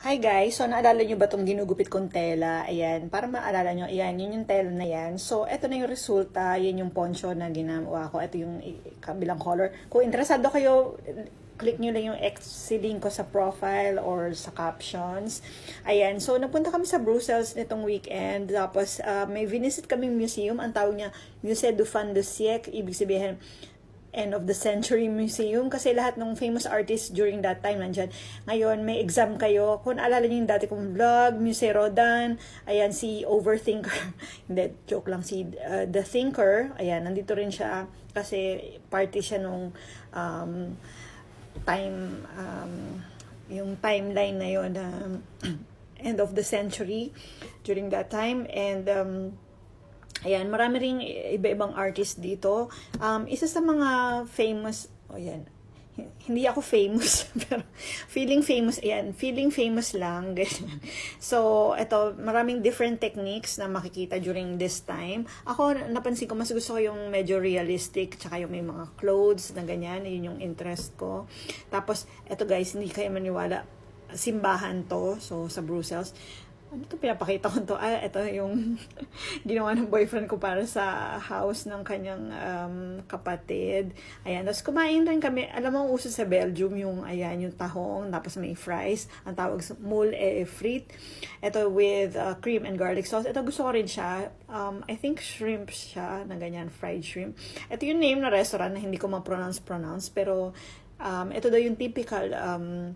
Hi guys, so naalala nyo ba itong ginugupit kong tela? Ayan, para maalala nyo, ayan, yun yung tela na yan. So, eto na yung resulta, yan yung poncho na ginawa ko. Ito yung kabilang color. Kung interesado kayo, click nyo lang yung X link ko sa profile or sa captions. Ayan, so nagpunta kami sa Brussels nitong weekend. Tapos, ah, may visit kaming museum. Ang tawag niya, Musée du Fan de Siècle. Ibig sabihin, end of the century museum kasi lahat ng famous artists during that time nandyan. Ngayon, may exam kayo. Kung alala niyo yung dati kong vlog, Muse Rodan, ayan si Overthinker. Hindi, joke lang si uh, The Thinker. Ayan, nandito rin siya kasi party siya nung um, time um, yung timeline na yon na end of the century during that time and um, Ayan, marami ring iba-ibang artist dito. Um, isa sa mga famous, o oh yan, hindi ako famous, pero feeling famous, ayan, feeling famous lang. so, ito, maraming different techniques na makikita during this time. Ako, napansin ko, mas gusto ko yung medyo realistic, tsaka yung may mga clothes na ganyan, yun yung interest ko. Tapos, ito guys, hindi kayo maniwala, simbahan to, so sa Brussels. Ano to pinapakita ko to? Ah, ito yung ginawa ng boyfriend ko para sa house ng kanyang um, kapatid. Ayan, tapos kumain rin kami. Alam mo, uso sa Belgium yung, ayan, yung tahong, tapos may fries. Ang tawag sa moule et frites. Ito with uh, cream and garlic sauce. Ito gusto ko rin siya. Um, I think shrimp siya, na ganyan, fried shrimp. Ito yung name na restaurant na hindi ko ma-pronounce-pronounce, pero um, ito daw yung typical um,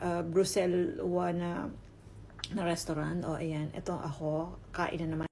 uh, Brussels na na restaurant. O, ayan. Ito ako. Kain na naman.